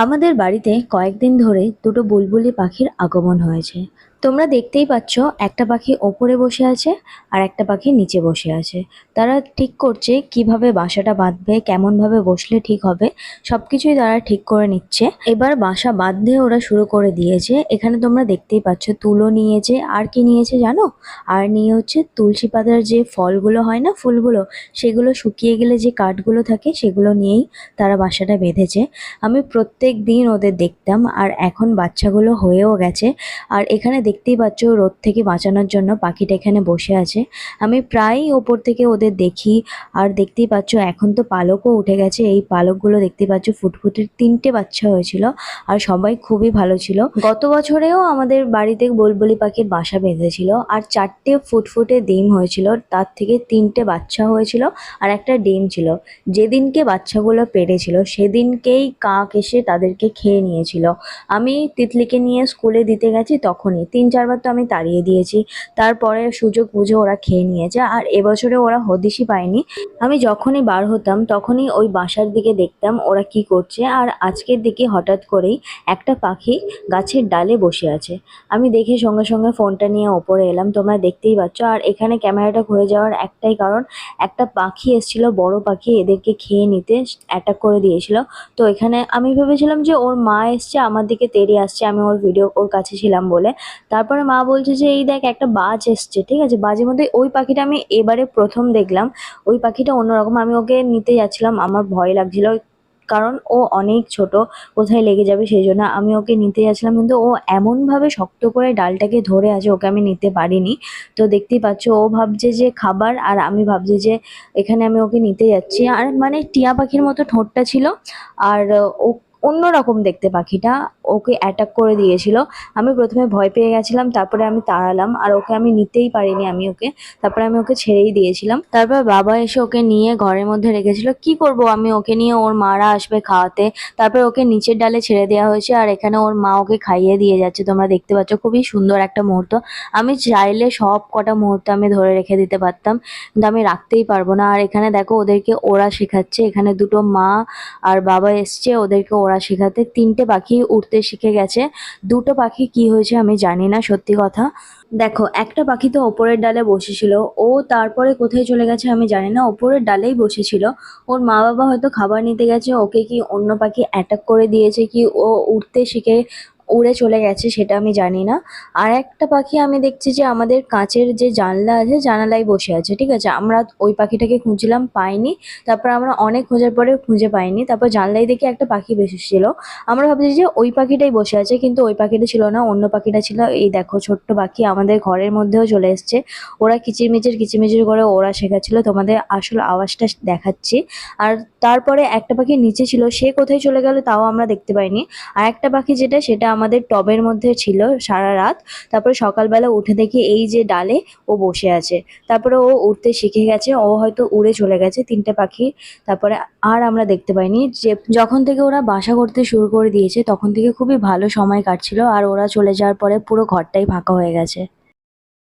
আমাদের বাড়িতে কয়েকদিন ধরে দুটো বুলবুলি পাখির আগমন হয়েছে। তোমরা দেখতেই পাচ্ছ একটা পাখি ওপরে বসে আছে আর একটা পাখি নিচে বসে আছে। তারা ঠিক করছে কীভাবে বাসাটা বাঁধবে কেমন ভাবে বসলে ঠিক হবে, সবকিছুই তারা ঠিক করে নিচ্ছে। এবার বাসা বাঁধতে ওরা শুরু করে দিয়েছে। এখানে তোমরা দেখতেই পাচ্ছ তুলো নিয়েছে। আর কি নিয়েছে জানো? আর নিয়ে হচ্ছে তুলসী পাতার যে ফলগুলো হয় না ফুলগুলো, সেগুলো শুকিয়ে গেলে যে কাঠগুলো থাকে, সেগুলো নিয়েই তারা বাসাটা বেঁধেছে। আমি প্রত্যেক দিন ওদের দেখতাম আর এখন বাচ্চাগুলো হয়েও গেছে। আর এখানে দেখতেই পাচ্ছ রোদ থেকে বাঁচানোর জন্য পাখিটা এখানে বসে আছে। আমি প্রায়ই ওপর থেকে ওদের দেখি আর দেখতেই পাচ্ছ এখন তো পালকও উঠে গেছে। এই পালকগুলো দেখতেই পাচ্ছ ফুটফুটির তিনটে বাচ্চা হয়েছিল আর সবাই খুবই ভালো ছিল। গত বছরেও আমাদের বাড়িতে বুলবুলি পাখির বাসা বেঁধেছিল আর চারটে ফুটফুটে ডিম হয়েছিল। তার থেকে তিনটে বাচ্চা হয়েছিল আর একটা ডিম ছিল। যেদিনকে বাচ্চাগুলো পেরেছিল সেদিনকেই কাক এসে তাদেরকে খেয়ে নিয়েছিল। আমি তিতলিকে নিয়ে স্কুলে দিতে গেছি তখনই। তিন চারবার তো আমি তাড়িয়ে দিয়েছি। তারপরে সুযোগ বুঝে ওরা খেয়ে নিয়েছে। আর এবছরে ওরা হদিশই পায়নি। আমি যখনই বার হতাম, তখনই ওই বাসার দিকে দেখতাম ওরা কি করছে। আর আজকের দিকে হঠাৎ করেই একটা পাখি গাছের ডালে বসে আছে। আমি দেখে সঙ্গে সঙ্গে ফোনটা নিয়ে ওপরে এলাম। তোমরা দেখতেই পাচ্ছ। আর এখানে ক্যামেরাটা ঘুরে যাওয়ার একটাই কারণ, একটা পাখি এসেছিল, বড় পাখি, এদেরকে খেয়ে নিতে অ্যাটাক করে দিয়েছিল। তো এখানে আমি ভেবেছিলাম যে ওর মা এসছে, আমার দিকে তেড়ে আসছে, আমি ওর ভিডিও ওর কাছে ছিলাম বলে। তারপরে মা বলছে যে, এই দেখ, একটা বাজ এসছে, ঠিক আছে? বাজের মধ্যে ওই পাখিটা আমি এবারে প্রথম দেখলাম। ওই পাখিটা অন্যরকম। আমি ওকে নিতে যাচ্ছিলাম। আমার ভয় লাগছিল, কারণ ও অনেক ছোট, কোথায় লেগে যাবে সেই জন্য আমি ওকে নিতে যাচ্ছিলাম। কিন্তু ও এমনভাবে শক্ত করে ডালটাকে ধরে আছে, ওকে আমি নিতে পারিনি। তো দেখতেই পাচ্ছ, ও ভাবছে যে খাবার, আর আমি ভাবছি যে এখানে আমি ওকে নিতে যাচ্ছি। আর মানে টিয়া পাখির মতো ঠোঁটটা ছিল, আর ও অন্যরকম দেখতে পাখিটা ওকে অ্যাটাক করে দিয়েছিল। আমি প্রথমে ভয় পেয়ে গেছিলাম, তারপরে আমি তাড়ালাম, আর ওকে আমি নিতেই পারিনি আমি ওকে। তারপরে আমি ওকে ছেড়েই দিয়েছিলাম। তারপর বাবা এসে ওকে নিয়ে ঘরের মধ্যে রেখেছিল। কি করব? আমি ওকে নিয়ে ওর মারা আসবে খাওয়াতে। তারপর ওকে নিচের ডালে ছেড়ে দেওয়া হয়েছে, আর এখানে ওর মা ওকে খাইয়ে দিয়ে যাচ্ছে। তোমরা দেখতে পাচ্ছ, খুবই সুন্দর একটা মুহূর্ত। আমি চাইলে সব কটা মুহূর্ত আমি ধরে রেখে দিতে পারতাম। কিন্তু আমি রাখতেই পারব না। আর এখানে দেখো, ওদেরকে ওরা শেখাচ্ছে। এখানে দুটো মা আর বাবা এসছে, ওদেরকে ওরা শেখাতে তিনটে পাখি উঠতে শিখে গেছে। দুটো পাখি কি হয়েছে আমি জানি না, সত্যি কথা। দেখো, একটা পাখি তো ওপরের ডালে বসেছিল। ও তারপরে কোথায় চলে গেছে আমি জানি না, ওপরের ডালেই বসেছিল। ওর মা বাবা হয়তো খাবার নিতে গেছে, ওকে কি অন্য পাখি অ্যাটাক করে দিয়েছে কি ও উঠতে শিখে উড়ে চলে গেছে, সেটা আমি জানি না। আর একটা পাখি আমি দেখছি যে আমাদের কাঁচের যে জানলা আছে, জানালায় বসে আছে, ঠিক আছে? আমরা ওই পাখিটাকে খুঁজলাম পাইনি। তারপর আমরা অনেক খোঁজার পরে খুঁজে পাইনি। তারপর জানলায় দেখি একটা পাখি ছিল আমরা ভাবছি যে ওই পাখিটাই বসে আছে, কিন্তু ওই পাখিটা ছিল না, অন্য পাখিটা ছিল। এই দেখো, ছোট্ট পাখি আমাদের ঘরের মধ্যেও চলে এসছে। ওরা কিচিরমিচির কিচিরমিচির করে ওরা শেখাচ্ছিল। তোমাদের আসল আওয়াজটা দেখাচ্ছি। আর তারপরে একটা পাখি নিচে ছিল, সে কোথায় চলে গেল তাও আমরা দেখতে পাইনি। আর একটা পাখি যেটা, সেটা আমাদের টবের মধ্যে ছিল সারা রাত। তারপরে সকালবেলা উঠে দেখি এই যে ডালে ও বসে আছে। তারপরে ও উঠতে শিখে গেছে, ও হয়তো উড়ে চলে গেছে তিনটে পাখি। তারপরে আর আমরা দেখতে পাইনি যে যখন থেকে ওরা বাসা করতে শুরু করে দিয়েছে, তখন থেকে খুবই ভালো সময় কাটছিল। আর ওরা চলে যাওয়ার পরে পুরো ঘরটাই ফাঁকা হয়ে গেছে।